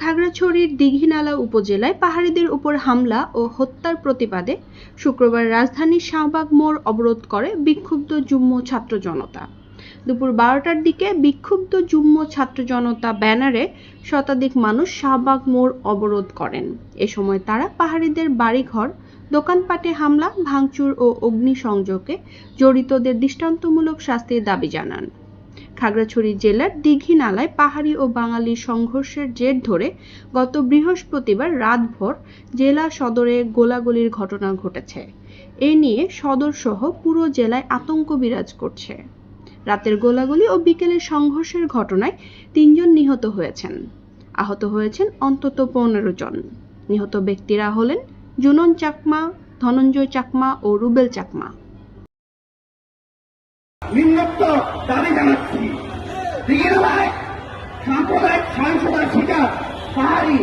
খাগড়াছড়ির দীঘিনালা উপজেলায় পাহাড়িদের উপর হামলা ও হত্যার প্রতিবাদে শুক্রবার রাজধানীর শাহবাগ মোড় অবরোধ করে বিক্ষুব্ধ যুগ্ম ছাত্র জনতা। দুপুর বারোটার দিকে বিক্ষুব্ধ যুগ্ম ছাত্র জনতা ব্যানারে শতাধিক মানুষ শাহবাগ মোড় অবরোধ করেন। এ সময় তারা পাহাড়িদের বাড়িঘর, দোকানপাটে হামলা, ভাঙচুর ও অগ্নিসংযোগে জড়িতদের দৃষ্টান্তমূলক শাস্তির দাবি জানান। খাগড়াছড়ি জেলার দীঘি নালায় পাহাড়ি ও বাঙালি সংঘর্ষের জের ধরে গত বৃহস্পতিবার রাতভর জেলা সদরে গোলাগুলির ঘটনা ঘটেছে। এ নিয়ে সদর সহ পুরো জেলায় আতঙ্ক বিরাজ করছে। রাতের গোলাগুলি ও বিকেলের সংঘর্ষের ঘটনায় তিনজন নিহত হয়েছেন। আহত হয়েছেন অন্তত পনেরো জন। নিহত ব্যক্তিরা হলেন জুনন চাকমা, ধনঞ্জয় চাকমা ও রুবেল চাকমা। নিম্নোক্ত দাবি জানাচ্ছি। দিঘিনালায় সাম্প্রদায়িক সহিংসতার শিকার পাহাড়ি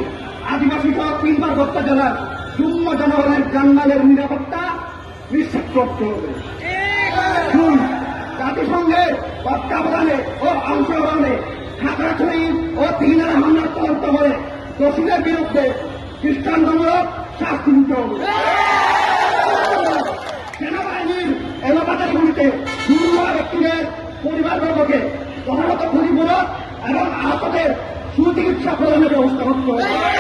আদিবাসী সহ তিন পার্বত্য জেলার শূন্য জনগণের জানমালের নিরাপত্তা নিশ্চিত করতে হবে। জাতিসংঘের তত্ত্বাবধানে ও অংশগ্রহণে খাগড়াছড়ি ও দিঘিনালা হামলার তদন্ত করে দোষীদের বিরুদ্ধে দৃষ্টান্তমূলক শাস্তি দিতে হবে। পরিবারবর্গকে যথাযথ ক্ষতিপূরণ এবং আহতদের সুচিকিৎসা প্রদানের ব্যবস্থা করতে হবে।